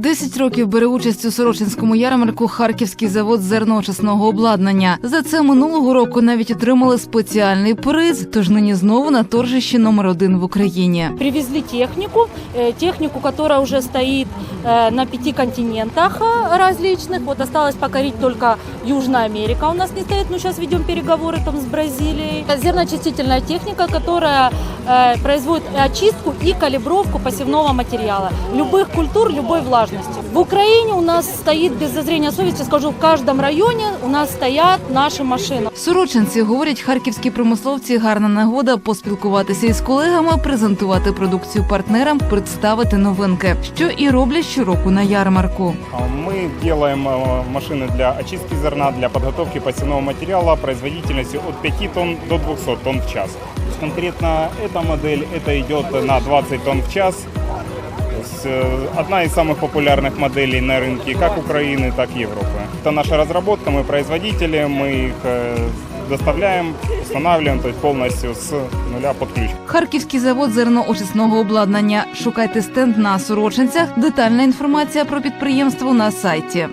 10 років бере участь у Сорочинському ярмарку Харківський завод зерноочисного обладнання. За це минулого року навіть отримали спеціальний приз. Тож нині знову на торжищі номер один в Україні. Привезли технику, э, технику, которая уже стоит э, на пяти континентах э, различных. Вот осталось покорить только Южная Америка. У нас не стоит, но сейчас ведем переговоры там с Бразилией. Это зерноочистительная техника, которая э, производит и очистку и калибровку посевного материала. Любых культур, любой влажности. В Украине у нас стоит, без зазрения совести скажу, в каждом районе у нас стоят наши машины. Сорочинці говорять, харківські промисловці гарна нагода поспілкуватися із колегами, презентувати продукцію партнерам, представити новинки, що і роблять щороку на ярмарку. А Мы делаем э, машины для очистки зерна, для подготовки посевного материала производительностью от 5 тонн до 200 тонн в час. То есть конкретно эта модель, это идет на 20 тонн в час. То есть, э, Одна из самых популярных моделей на рынке как Украины, так и Европы. Это наша разработка, мы производители, мы их э, доставляем, устанавливаем, то есть полностью с нуля под ключ. Харківський завод зерноочисного обладнання. Шукайте стенд на Сорочинцях. Детальна інформація про підприємство на сайті.